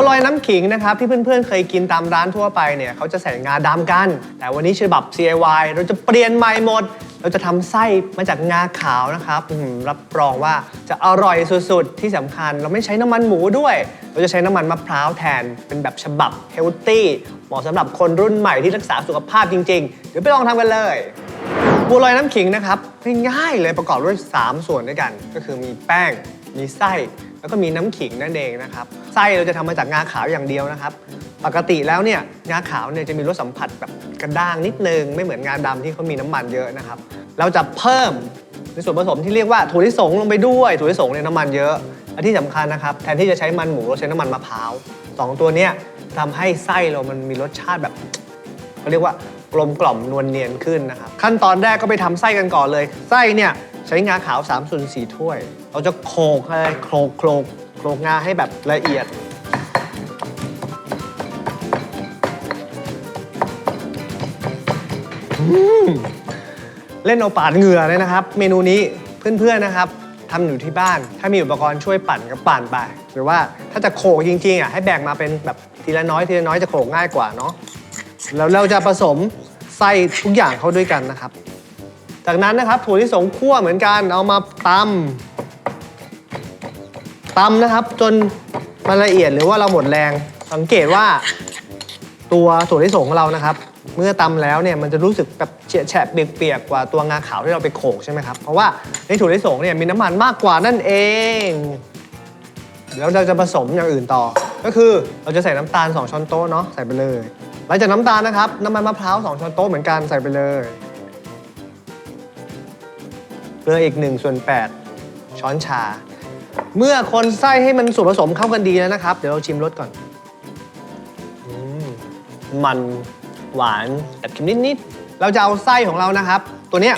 บัวลอยน้ำขิงนะครับที่เพื่อนๆ เคยกินตามร้านทั่วไปเนี่ยเขาจะใส่งาดำกัน แต่วันนี้ฉบับ CIY เราจะเปลี่ยนใหม่หมด เราจะทำไส้มาจากงาขาวนะครับอื้อหือรับรองว่าจะอร่อยสุดๆ ที่สำคัญเราไม่ใช้น้ำมันหมูด้วย เราจะใช้น้ำมันมะพร้าวแทนเป็นแบบฉบับเฮลตี้เหมาะสำหรับคนรุ่นใหม่ที่รักษาสุขภาพจริงๆ เดี๋ยวไปลองทำกันเลย บัวลอยน้ำขิงนะครับง่ายๆเลยประกอบด้วย 3 ส่วนด้วยกัน ก็คือมีแป้ง มีไส้ แล้วก็มีน้ำขิงนั่นเองนะครับ ไส้เราจะทำมาจากงาขาวอย่างเดียวนะครับ ปกติแล้วเนี่ยงาขาวเนี่ยจะมีรสสัมผัสแบบกระด้างนิดนึง ไม่เหมือนงาดำที่เขามีน้ำมันเยอะนะครับ เราจะเพิ่มในส่วนผสมที่เรียกว่าถั่วลิสงลงไปด้วยถั่วลิสงเนี่ยน้ำมันเยอะและที่สำคัญนะครับแทนที่จะใช้มันหมูเราใช้น้ำมันมะพร้าวสองตัวเนี้ยทำให้ไส้เรามันมีรสชาติแบบ เขาเรียกว่ากลมกล่อมนวลเนียนขึ้นนะครับ ขั้นตอนแรกก็ไปทำไส้กันก่อนเลย ไส้เนี่ย ใช้งาขาว3ส่วน4ถ้วย เราจะโขลกเลยโขลกโขลกโขลกงาให้แบบละเอียด เล่นเอาปาดเหงื่อเลยนะครับ เมนูนี้เพื่อนๆนะครับทำอยู่ที่บ้าน ถ้ามีอุปกรณ์ช่วยปั่นก็ปั่นไป หรือว่าถ้าจะโขลกจริงๆอะให้แบ่งมาเป็นแบบทีละน้อยทีละน้อยจะโขลกง่ายกว่าเนาะแล้วเราจะผสมไส้ทุกอย่างเข้าด้วยกันนะครับ จากนั้นนะครับถั่วลิสงคั่วเหมือนกันเอามาตำตำนะครับจนมันละเอียดหรือว่าเราหมดแรง สังเกตว่า ตัวถั่วลิสงของเรานะครับ เมื่อตำแล้วเนี่ยมันจะรู้สึกแบบเฉะแฉะเปียกๆกว่าตัวงาขาวที่เราไปโขลกใช่ไหมครับเพราะว่าในถั่วลิสงเนี่ยมีน้ำมันมากกว่านั่นเองเดี๋ยวเราจะผสมอย่างอื่นต่อ ก็คือเราจะใส่น้ำตาล 2 ช้อนโต๊ะเนาะใส่ไปเลยหลังจากน้ำตาลนะครับน้ำมันมะพร้าว2ช้อนโต๊ะเหมือนกันใส่ไปเลย ลืออีก1ส่วน8ช้อนชา เมื่อคนไส้ให้มันส่วนผสมเข้ากันดีแล้วนะครับ เดี๋ยวเราชิมรสก่อนอืมมันหวานแอบเค็มนิดๆ เราจะเอาไส้ของเรานะครับ ตัวเนี้ย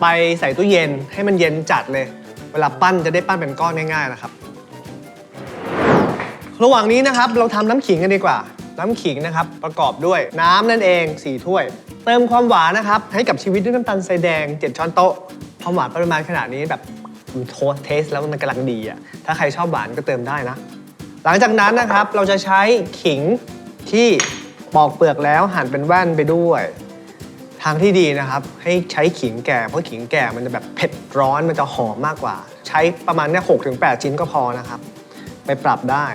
ไปใส่ตู้เย็นให้มันเย็นจัดเลย เวลาปั้นจะได้ปั้นเป็นก้อนง่ายๆนะครับ ระหว่างนี้นะครับเราทำน้ำขิงกันดีกว่า น้ำขิงนะครับประกอบด้วยน้ำนั่นเอง 4 ถ้วย เติมความหวานนะครับให้กับชีวิตด้วยน้ำตาลทรายแดง 7 ช้อนโต๊ะ ความหวานปริมาณขนาดนี้แบบโทสเทสแล้วมันกำลังดีอะ ถ้าใครชอบหวานก็เติมได้นะ หลังจากนั้นนะครับเราจะใช้ขิงที่ปอกเปลือกแล้วหั่นเป็นแว่นไปด้วย ทางที่ดีนะครับให้ใช้ขิงแก่เพราะขิงแก่มันจะแบบเผ็ดร้อนมันจะหอมมากกว่า ใช้ประมาณเนี่ยหกถึงแปดชิ้นก็พอนะครับ ไปปรับได้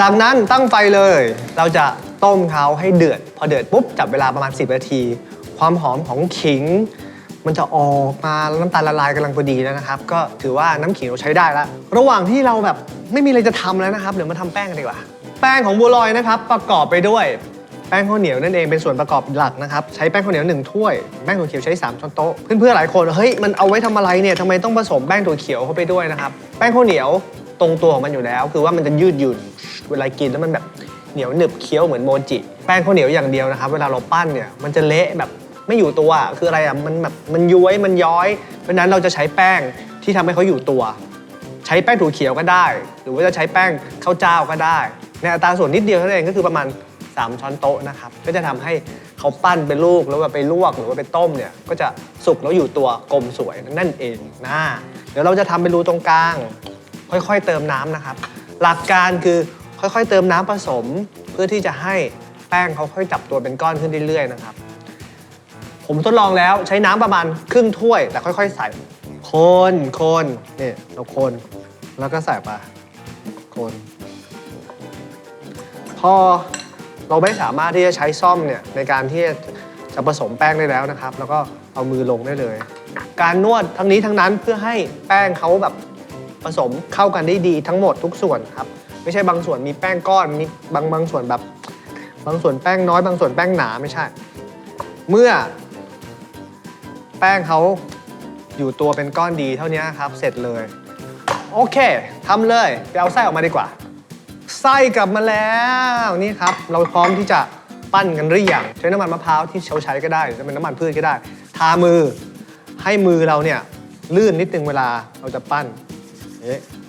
จากนั้นตั้งไฟเลย เราจะต้มเขาให้เดือด พอเดือดปุ๊บจับเวลาประมาณ 10นาที ความหอมของขิง มันจะออกมาแล้วน้ำตาลละลายกำลังพอดีแล้วนะครับ ก็ถือว่าน้ำขิงเราใช้ได้แล้ว ระหว่างที่เราแบบไม่มีอะไรจะทำแล้วนะครับเดี๋ยวมาทำแป้งกันดีกว่า แป้งของบัวลอยนะครับ ประกอบไปด้วยแป้งข้าวเหนียวนั่นเองเป็นส่วนประกอบหลักนะครับ ใช้แป้งข้าวเหนียวหนึ่งถ้วยแป้งถั่วเขียวใช้ 3 ช้อนโต๊ะเพื่อนๆหลายคนเฮ้ยมันเอาไว้ทำอะไรเนี่ยทำไมต้องผสมแป้งถั่วเขียวเข้าไปด้วยนะครับแป้งข้าวเหนียวตรงตัวของมันอยู่แล้ว คือว่ามันจะยืดหยุ่นเวลากินแล้วมันแบบเหนียวหนึบเคี้ยวเหมือนโมจิแป้งข้าวเหนียวอย่างเดียวนะครับ เวลาเราปั้นเนี่ยมันจะเละแบบ ไม่อยู่ตัวคืออะไรอะมันแบบมันย้วยมันย้อย เพราะฉะนั้นเราจะใช้แป้งที่ทำให้เขาอยู่ตัว ใช้แป้งถั่วเขียวก็ได้ หรือว่าจะใช้แป้งข้าวเจ้าก็ได้ ในอัตราส่วนนิดเดียวเท่านั้นเองก็คือประมาณ 3 ช้อนโต๊ะนะครับก็จะทำให้เขาปั้นเป็นลูกแล้วว่าไปลวกหรือว่าไปต้มเนี่ยก็จะสุกแล้วอยู่ตัวกลมสวยนั่นเองนะเดี๋ยวเราจะทำเป็นรูตรงกลาง ค่อยๆเติมน้ำนะครับ หลักการคือค่อยๆเติมน้ำผสม เพื่อที่จะให้แป้งเขาค่อยจับตัวเป็นก้อนขึ้นเรื่อยๆนะครับ ผมทดลองแล้วใช้น้ำประมาณครึ่งถ้วย แต่ค่อย ๆ ใส่ คนคนนี่เราคนแล้วก็ใส่ไปคน พอเราไม่สามารถที่จะใช้ซ่อมเนี่ยในการที่จะผสมแป้งได้แล้วนะครับ แล้วก็เอามือลงได้เลย การนวดทั้งนี้ทั้งนั้นเพื่อให้แป้งเขาแบบผสมเข้ากันได้ดีทั้งหมดทุกส่วนครับ ไม่ใช่บางส่วนมีแป้งก้อนมีบางบางส่วนแบบ บางส่วนแป้งน้อยบางส่วนแป้งหนาไม่ใช่ เมื่อ แป้งเขาอยู่ตัวเป็นก้อนดีเท่านี้ครับ เสร็จเลย โอเคทำเลยไปเอาไส้ออกมาดีกว่า ไส้กลับมาแล้วนี่ครับ เราพร้อมที่จะปั้นกันหรือยังใช้น้ำมันมะพร้าวที่เขาใช้ก็ได้หรือจะเป็นน้ำมันพืชก็ได้ ทามือให้มือเราเนี่ยลื่นนิดนึงเวลาเราจะปั้น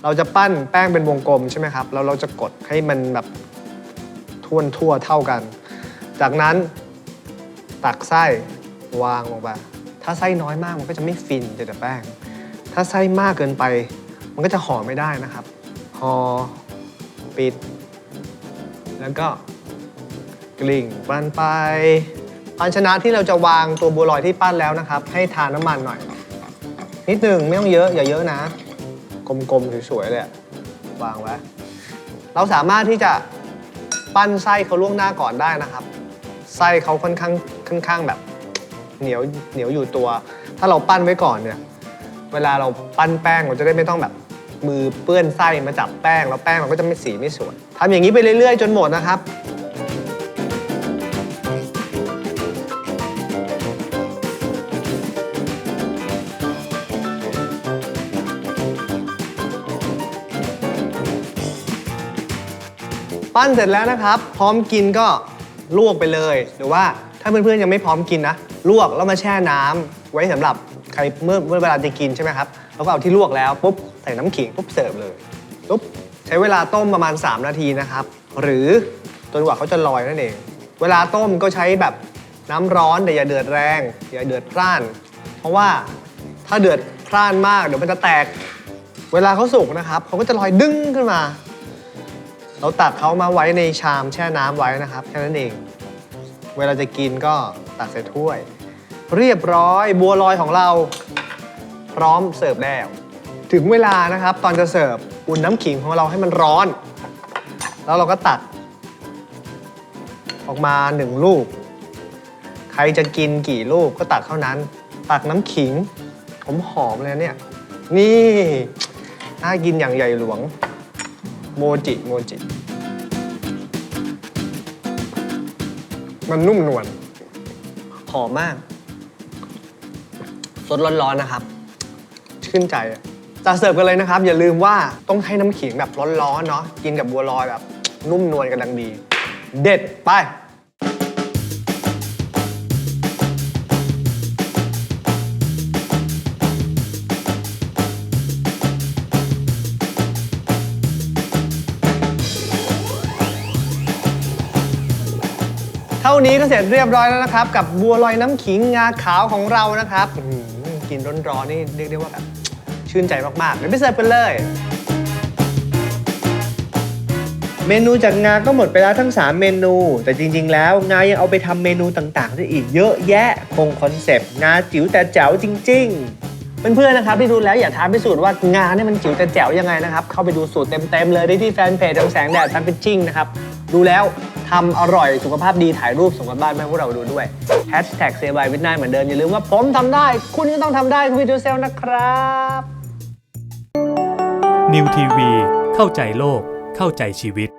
เราจะปั้นแป้งเป็นวงกลมใช่ไหมครับแล้วเราจะกดให้มันแบบท่วทั่วเท่ากัน จากนั้นตักไส้วางลงไป ถ้าไส้น้อยมากมันก็จะไม่ฟินเจอแต่แป้ง ถ้าไส้มากเกินไป มันก็จะห่อไม่ได้นะครับ ห่อปิด แล้วก็กลิ่งปั้นไปภาชนะที่เราจะวางตัวบัวลอยที่ปั้นแล้วนะครับ ให้ทาน้ำมันหน่อย นิดหนึ่งไม่ต้องเยอะอย่าเยอะนะ กลมๆสวยๆเลยวางไว้ เราสามารถที่จะปั้นไส้เขาล่วงหน้าก่อนได้นะครับ ไส้เขาค่อนข้างค่อนข้างแบบ เหนียวเหนียวอยู่ตัว ถ้าเราปั้นไว้ก่อนเนี่ย เวลาเราปั้นแป้งเราจะได้ไม่ต้องแบบมือเปื้อนไส้มาจับแป้ง แล้วแป้งเราก็จะไม่สีไม่สวยทำอย่างนี้ไปเรื่อยๆ จนหมดนะครับ ปั้นเสร็จแล้วนะครับ พร้อมกินก็ลวกไปเลย หรือว่าถ้าเพื่อนๆยังไม่พร้อมกินนะ ลวกแล้วมาแช่น้ำไว้สำหรับใครเมื่อเมื่อเวลาจะกินใช่ไหมครับแล้วก็เอาที่ลวกแล้วปุ๊บใส่น้ำขิงปุ๊บเสิร์ฟเลยปุ๊บใช้เวลาต้มประมาณ 3 นาทีนะครับ หรือจนกว่าเขาจะลอยนั่นเอง เวลาต้มก็ใช้แบบน้ำร้อนแต่อย่าเดือดแรง อย่าเดือดพร่าน เพราะว่าถ้าเดือดพร่านมากเดี๋ยวมันจะแตก เวลาเขาสุกนะครับเขาก็จะลอยดึงขึ้นมา เราตักเขามาไว้ในชามแช่น้ำไว้นะครับแค่นั้นเอง เวลาจะกินก็ตักใส่ถ้วย เรียบร้อยบัวลอยของเรา พร้อมเสิร์ฟแล้ว ถึงเวลานะครับ ตอนจะเสิร์ฟอุ่นน้ำขิงของเราให้มันร้อน แล้วเราก็ตักออกมาหนึ่งลูก ใครจะกินกี่ลูกก็ตักเท่านั้น ตักน้ำขิงผมหอมเลยเนี่ย นี่น่ากินอย่างใหญ่หลวง โมจิโมจิ มันนุ่มนวลหอมมาก สดร้อนๆนะครับ ชื่นใจอะจะเสิร์ฟกันเลยนะครับ อย่าลืมว่าต้องให้น้ำขิงแบบร้อนๆเนาะกินกับบัวลอยแบบนุ่มนวลกันดังดี เด็ดไป เท่านี้ก็เสร็จเรียบร้อยแล้วนะครับ กับบัวลอยน้ำขิงงาขาวของเรานะครับ กินร้อนๆนี่เรียกได้ว่าแบบชื่นใจมากๆเดี๋ยวไปเสิร์ฟกันเลย เมนูจากงาก็หมดไปแล้วทั้ง 3 เมนู แต่จริง ๆ แล้วงายังเอาไปทำเมนูต่างๆ ได้อีกเยอะแยะคงคอนเซปต์งาจิ๋วแต่แจ๋วจริง ๆเพื่อนๆ นะครับที่ดูแล้วอยากทาพิสูจน์ว่างานนี่มันจิ๋วแต่แจ๋วยังไงนะครับ เข้าไปดูสูตรเต็มๆ เลยได้ที่แฟนเพจของแสงแดดแฟนพิชชิ่งนะครับ ดูแล้ว ทำอร่อยสุขภาพดีถ่ายรูปส่งกันบ้านมาให้พวกเราดูด้วยแฮชแท็กเซบายวิทไนเหมือนเดิมอย่าลืมว่าผมทำได้ คุณก็ต้องทำได้คุณวิทย์เซลนะครับ นิวทีวีเข้าใจโลกเข้าใจชีวิต